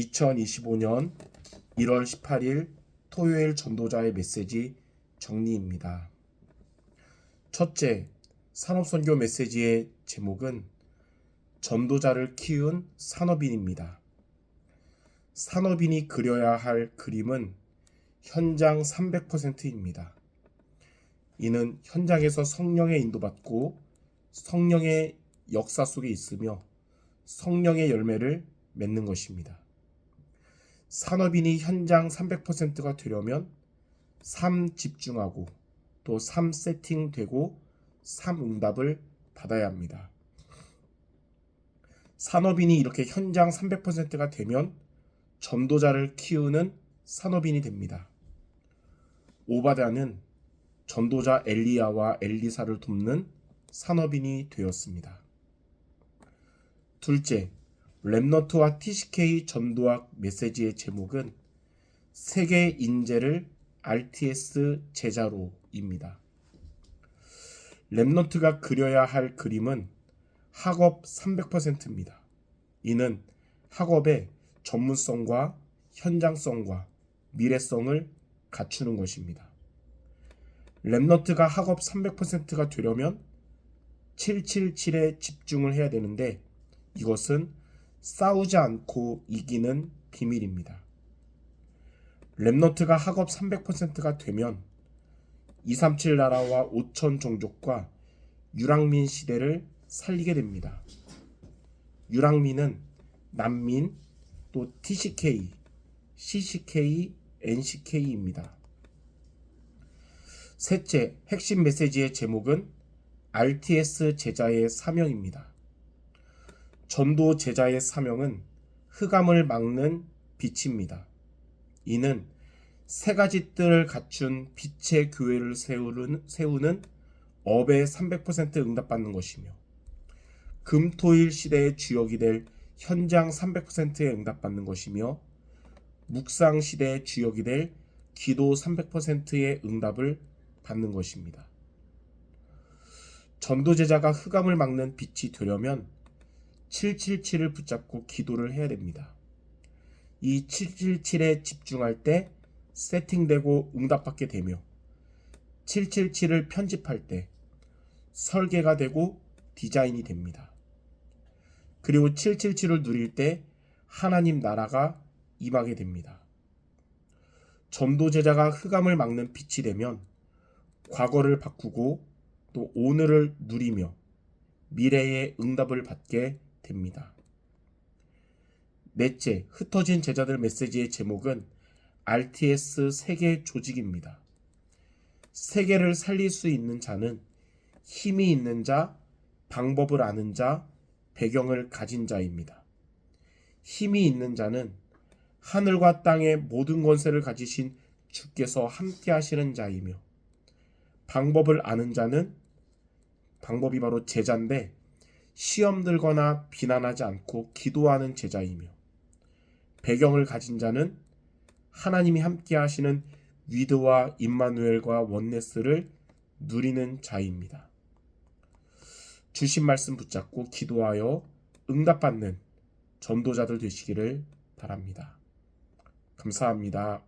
2025년 1월 18일 토요일 전도자의 메시지 정리입니다. 첫째, 산업선교 메시지의 제목은 전도자를 키운 산업인입니다. 산업인이 그려야 할 그림은 현장 300%입니다. 이는 현장에서 성령의 인도받고 성령의 역사 속에 있으며 성령의 열매를 맺는 것입니다. 산업인이 현장 300%가 되려면 3 집중하고 또 3 세팅되고 3 응답을 받아야 합니다. 산업인이 이렇게 현장 300%가 되면 전도자를 키우는 산업인이 됩니다. 오바다는 전도자 엘리야와 엘리사를 돕는 산업인이 되었습니다. 둘째, 랩너트와 TCK 전도학 메시지의 제목은 세계 인재를 RTS 제자로입니다. 랩너트가 그려야 할 그림은 학업 300%입니다. 이는 학업의 전문성과 현장성과 미래성을 갖추는 것입니다. 랩너트가 학업 300%가 되려면 777에 집중을 해야 되는데 이것은 싸우지 않고 이기는 비밀입니다. 랩너트가 학업 300%가 되면 237 나라와 5천 종족과 유랑민 시대를 살리게 됩니다. 유랑민은 난민 또 TCK, CCK, NCK입니다. 셋째, 핵심 메시지의 제목은 RTS 제자의 사명입니다. 전도 제자의 사명은 흑암을 막는 빛입니다. 이는 세 가지 뜰을 갖춘 빛의 교회를 세우는, 세우는 업의 300% 응답받는 것이며 금토일 시대의 주역이 될 현장 300%의 응답받는 것이며 묵상 시대의 주역이 될 기도 300%의 응답을 받는 것입니다. 전도제자가 흑암을 막는 빛이 되려면 777을 붙잡고 기도를 해야 됩니다. 이 777에 집중할 때 세팅되고 응답받게 되며 777을 편집할 때 설계가 되고 디자인이 됩니다. 그리고 777을 누릴 때 하나님 나라가 임하게 됩니다. 전도제자가 흑암을 막는 빛이 되면 과거를 바꾸고 또 오늘을 누리며 미래의 응답을 받게 됩니다. 넷째, 흩어진 제자들 메시지의 제목은 RTS 세계 조직입니다. 세계를 살릴 수 있는 자는 힘이 있는 자, 방법을 아는 자, 배경을 가진 자입니다. 힘이 있는 자는 하늘과 땅의 모든 권세를 가지신 주께서 함께 하시는 자이며 방법을 아는 자는 방법이 바로 제자인데 시험 들거나 비난하지 않고 기도하는 제자이며 배경을 가진 자는 하나님이 함께 하시는 위드와 임마누엘과 원네스를 누리는 자입니다. 주신 말씀 붙잡고 기도하여 응답받는 전도자들 되시기를 바랍니다. 감사합니다.